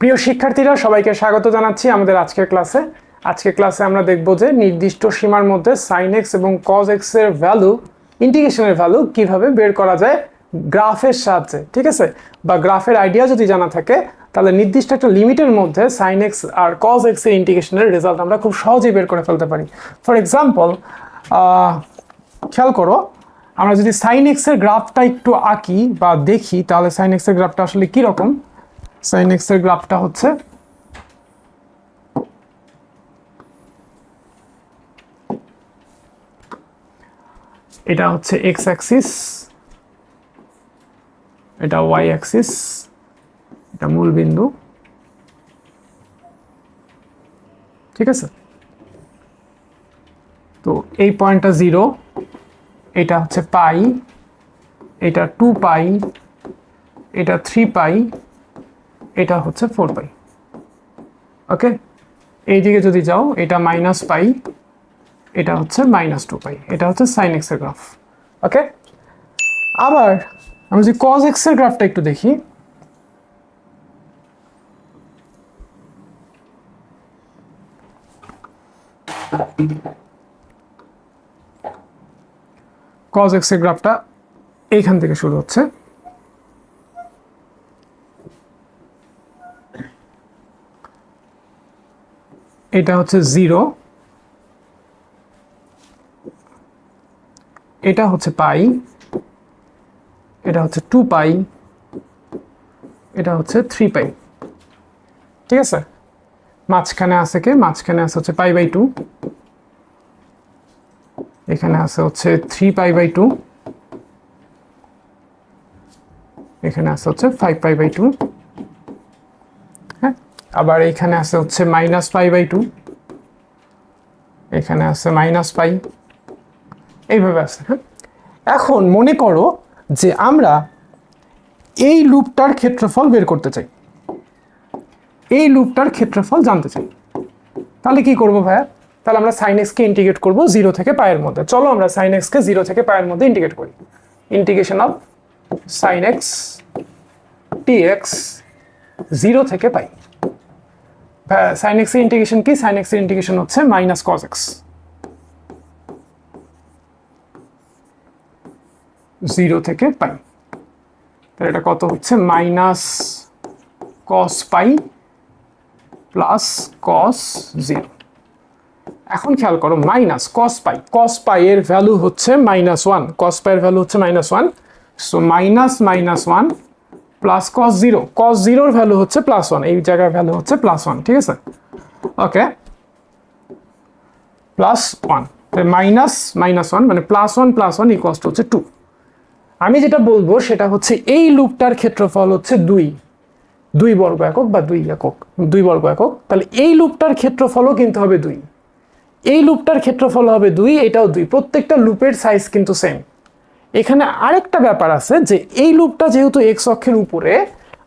প্রিয় শিক্ষার্থীরা, সবাইকে স্বাগত জানাচ্ছি আমাদের আজকের ক্লাসে। আজকের ক্লাসে আমরা দেখব যে নির্দিষ্ট সীমার মধ্যে সাইন এক্স এবং কজ এক্সের ভ্যালু ইন্টিগ্রেশনের ভ্যালু কীভাবে বের করা যায় গ্রাফের সাহায্যে, ঠিক আছে? বা গ্রাফের আইডিয়া যদি জানা থাকে, তাহলে নির্দিষ্ট একটা লিমিটের মধ্যে সাইন এক্স আর কজ এক্সের ইন্টিগ্রেশনের রেজাল্ট আমরা খুব সহজেই বের করে ফেলতে পারি। ফর এক্সাম্পল খেয়াল করো, আমরা যদি সাইন এক্সের গ্রাফটা একটু আঁকি বা দেখি, তাহলে সাইন এক্সের গ্রাফটা আসলে কীরকম? সাইন এক্সের গ্রাফটা হচ্ছে। এটা হচ্ছে এক্স অ্যাক্সিস এটা ওয়াই অ্যাক্সিস এটা মূল বিন্দু। ঠিক আছে? তো এই পয়েন্টটা জিরো, এটা হচ্ছে পাই, এটা টু পাই, এটা থ্রি পাই এটা হচ্ছে ফোর পাই ওকে এই দিকে যদি যাও, এটা মাইনাস পাই এটা হচ্ছে মাইনাস টু পাই এটা হচ্ছে সাইন এক্সের গ্রাফ ওকে আবার আমি যদি কজ এক্সের গ্রাফটা একটু দেখি কজ এক্সের গ্রাফটা এইখান থেকে শুরু হচ্ছে। এটা হচ্ছে জিরো। এটা হচ্ছে পাই। এটা হচ্ছে টু পাই। এটা হচ্ছে থ্রি পাই। ঠিক আছে? মাঝখানে আছে কে? মাঝখানে আছে হচ্ছে পাই বাই টু। এখানে আছে হচ্ছে থ্রি পাই বাই টু। এখানে আছে হচ্ছে ফাইভ পাই বাই টু। আবার এখানে আছে হচ্ছে মাইনাস পাই বাই টু এখানে আছে মাইনাস পাই এইভাবে আছে হ্যাঁ? এখন মনে করো যে আমরা এই লুপটার ক্ষেত্রফল বের করতে চাই। এই লুপটার ক্ষেত্রফল জানতে চাই। তাহলে কি করব ভাইয়া? তাহলে আমরা সাইন এক্সকে ইন্টিগ্রেট করব জিরো থেকে পায়ের মধ্যে। চলো আমরা সাইন এক্সকে জিরো থেকে পায়ের মধ্যে ইন্টিগ্রেট করি। Integration of sine x T x zero থেকে পাই। সাইন এক্সের ইন্টিগ্রেশন কি? সাইন এক্সের ইন্টিগ্রেশন হচ্ছে মাইনাস কজ এক্স জিরো থেকে পাই তাহলে এটা কত হচ্ছে? Minus cos pi plus cos zero এখন খেয়াল করো মাইনাস কস পাই কস পাই এর ভ্যালু হচ্ছে মাইনাস ওয়ান কস পাই এর ভ্যালু হচ্ছে minus one so minus minus one plus cos zero cos জিরোর ভ্যালু হচ্ছে প্লাস ওয়ান এই জায়গার ভ্যালু হচ্ছে প্লাস ওয়ান ঠিক আছে? Okay plus one minus minus one মানে plus one plus one equals হচ্ছে টু আমি যেটা বলব সেটা হচ্ছে এই লুপটার ক্ষেত্রফল হচ্ছে দুই। দুই বর্গ একক বা দুই একক। দুই বর্গ একক। তাহলে এই লুপটার ক্ষেত্রফলও কিন্তু হবে দুই। এই লুপটার ক্ষেত্রফল হবে দুই, এটাও দুই। প্রত্যেকটা লুপের সাইজ কিন্তু সেম এখানে আরেকটা ব্যাপার আছে যে এই লুপটা যেহেতু এক্স অক্ষের উপরে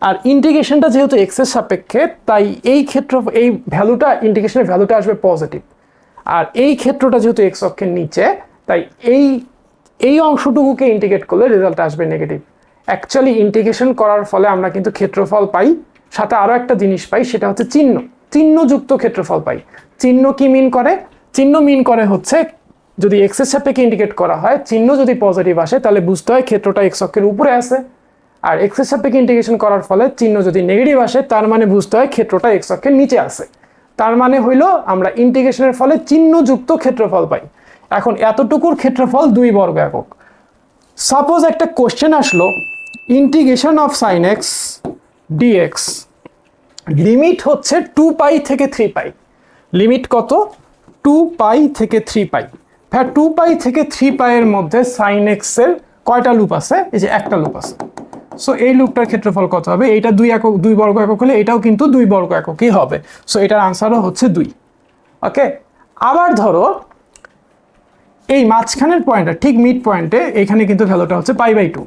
আর ইন্টিগ্রেশনটা যেহেতু এক্সের সাপেক্ষে, তাই এই ক্ষেত্র, এই ভ্যালুটা ইন্টিগ্রেশনের ভ্যালুটা আসবে পজিটিভ আর এই ক্ষেত্রটা যেহেতু এক্স অক্ষের নিচে, তাই এই এই অংশটুকুকে ইন্টিগ্রেট করলে রেজাল্ট আসবে নেগেটিভ অ্যাকচুয়ালি ইন্টিগ্রেশন করার ফলে আমরা কিন্তু ক্ষেত্রফল পাই, সাথে আরও একটা জিনিস পাই, সেটা হচ্ছে চিহ্ন। চিহ্নযুক্ত ক্ষেত্রফল পাই। চিহ্ন কি মিন করে? চিহ্ন মিন করে হচ্ছে যদি এক্সের সাপেক্ষে ইন্ডিকেট করা হয়, চিহ্ন যদি পজিটিভ আসে, তাহলে বুঝতে হয় ক্ষেত্রটা এক্স অক্ষের উপরে আছে। আর এক্সের সাপেক্ষে ইন্টিগ্রেশন করার ফলে চিহ্ন যদি নেগেটিভ আসে, তার মানে বুঝতে হয় ক্ষেত্রটা এক্স অক্ষের নিচে আছে। তার মানে হইল আমরা ইন্টিগ্রেশনের ফলে চিহ্নযুক্ত ক্ষেত্রফল পাই। এখন এতটুকুর ক্ষেত্রফল দুই বর্গ একক। সাপোজ একটা কোশ্চেন আসলো integration of sine x dx limit হচ্ছে টু পাই থেকে থ্রি পাই লিমিট কত? টু পাই থেকে থ্রি পাই হ্যাঁ টু পাই থেকে থ্রি পাইয়ের মধ্যে সাইন এক্সের কয়টা লুপ আছে? এই যে একটা লুপ আছে। সো এই লুপটার ক্ষেত্রফল কত হবে? এইটা দুই একক, দুই বর্গ একক হলে এটাও কিন্তু দুই বর্গ এককই হবে। সো এটার আনসারও হচ্ছে দুই। ওকে আবার ধরো, এই মাঝখানের পয়েন্টটা ঠিক মিড পয়েন্টে এখানে কিন্তু ভ্যালুটা হচ্ছে পাই বাই টু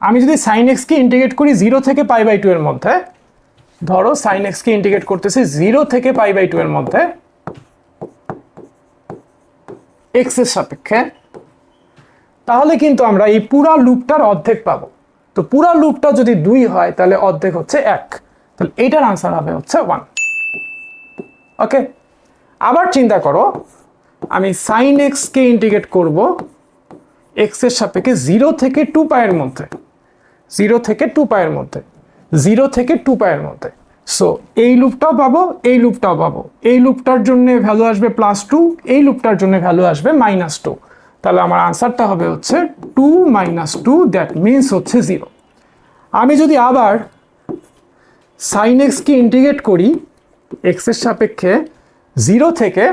আমি যদি সাইন এক্সকে ইন্টিগ্রেট করি জিরো থেকে পাই বাই টু এর মধ্যে, ধরো সাইন এক্সকে ইন্টিগ্রেট করতেছি জিরো থেকে পাই বাই টু এর মধ্যে এক্সের সাপেক্ষে, তাহলে কিন্তু আমরা এই পুরা লুপটার অর্ধেক পাবো। তো পুরা লুপটা যদি দুই হয়, তাহলে অর্ধেক হচ্ছে এক। তাহলে এইটার আনসার হবে হচ্ছে ওয়ান ওকে আবার চিন্তা করো, আমি সাইন এক্সকে ইন্টিগ্রেট করব এক্সের সাপেক্ষে জিরো থেকে টু পায়ের মধ্যে। জিরো থেকে টু পায়ের মধ্যে। জিরো থেকে টু পায়ের মধ্যে। সো এই লুপটাও পাবো, এই লুপটাও পাবো। এই লুপটার জন্য ভ্যালু আসবে প্লাস টু এই লুপটার জন্য ভ্যালু আসবে মাইনাস টু তাহলে আমার আনসারটা হবে হচ্ছে two minus two that means হচ্ছে জিরো আমি যদি আবার সাইন এক্সকে ইন্টিগ্রেট করি এক্সের সাপেক্ষে জিরো থেকে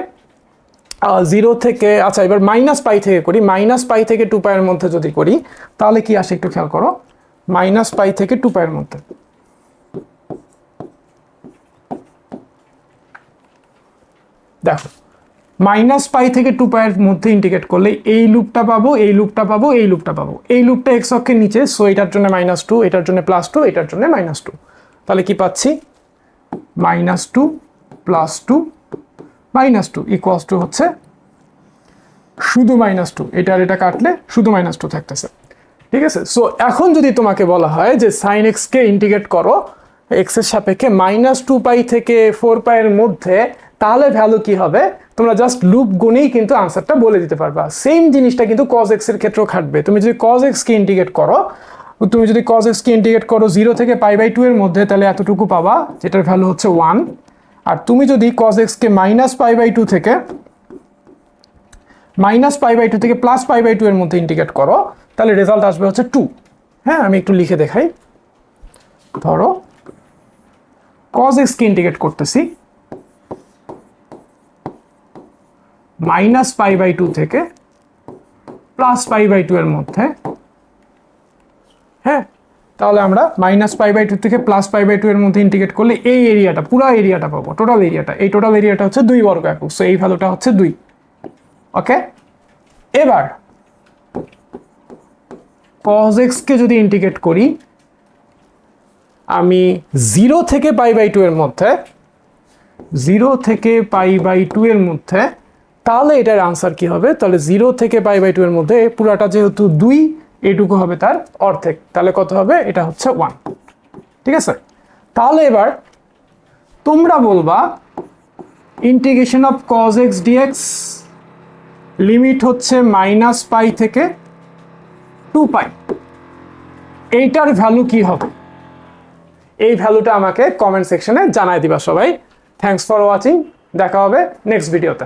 জিরো থেকে আচ্ছা এবার মাইনাস পাই থেকে করি মাইনাস পাই থেকে টু পায়ের মধ্যে যদি করি, তাহলে কি আসে একটু খেয়াল করো? মাইনাস পাই থেকে টু পায়ের মধ্যে। দেখো মাইনাস পাই থেকে টু পায়ের মধ্যে ইন্টিগ্রেট করলে এই লুপটা পাবো, এই লুপটা পাবো, এই লুপটা পাবো। এই লুপটা এক্স অক্ষের নিচে সো এটার জন্য মাইনাস টু এটার জন্য প্লাস টু এটার জন্য মাইনাস টু তাহলে কি পাচ্ছি? Minus two plus two minus two equals two হচ্ছে শুধু মাইনাস টু এটা আর এটা কাটলে শুধু মাইনাস টু থাকতেছে। ঠিক আছে? সো এখন যদি তোমাকে বলা হয় যে সাইন এক্সকে ইন্টিগ্রেট করো এক্সের সাপেক্ষে মাইনাস টু পাই থেকে ফোর পাইয়ের মধ্যে তাহলে ভ্যালু কি হবে? তোমরা জাস্ট লুপ গুনেই কিন্তু আনসারটা বলে দিতে পারবা। সেম জিনিসটা কিন্তু কজ এক্সের ক্ষেত্রেও খাটবে। তুমি যদি কজ এক্সকে ইন্টিগ্রেট করো, তুমি যদি কজ এক্সকে ইন্টিগ্রেট করো জিরো থেকে পাই বাই টু এর মধ্যে, তাহলে এতটুকু পাবা, যেটার ভ্যালু হচ্ছে ওয়ান আর তুমি যদি কজ এক্সকে মাইনাস পাই বাই টু থেকে মাইনাস পাই বাই টু থেকে প্লাস পাই বাই টু এর মধ্যে ইন্টিগ্রেট করো, তাহলে রেজাল্ট আসবে হচ্ছে টু হ্যাঁ আমি একটু লিখে দেখাই। ধরো কজ এক্সকে ইন্টিগ্রেট করতেছি মাইনাস পাই বাই টু থেকে প্লাস পাই বাই টু এর মধ্যে হ্যাঁ? তাহলে আমরা মাইনাস পাই বাই টু থেকে প্লাস পাই বাই টু এর মধ্যে ইন্টিগ্রেট করলে এই এরিয়াটা পুরো এরিয়াটা পাবো টোটাল এরিয়াটা এই টোটাল এরিয়াটা হচ্ছে দুই বর্গ একক সো এই ভ্যালুটা হচ্ছে দুই। ওকে এবার, cos x কে যদি ইন্টিগ্রেট করি, আমি জিরো থেকে পাই বাই টু এর মধ্যে জিরো থেকে পাই বাই টু এর মধ্যে তাহলে এটার আনসার কি হবে? তাহলে জিরো থেকে পাই বাই টু এর মধ্যে পুরাটা যেহেতু দুই, এটুকু হবে তার অর্ধেক। তাহলে কত হবে? এটা হচ্ছে ওয়ান ঠিক আছে? তাহলে এবার তোমরা বলবা integration of cos x dx limit হচ্ছে মাইনাস পাই থেকে টু পাই এইটার ভ্যালু কি হবে? এই ভ্যালুটা আমাকে কমেন্ট সেকশনে জানাই দিবা সবাই। থ্যাংকস ফর ওয়াচিং দেখা হবে নেক্সট ভিডিওতে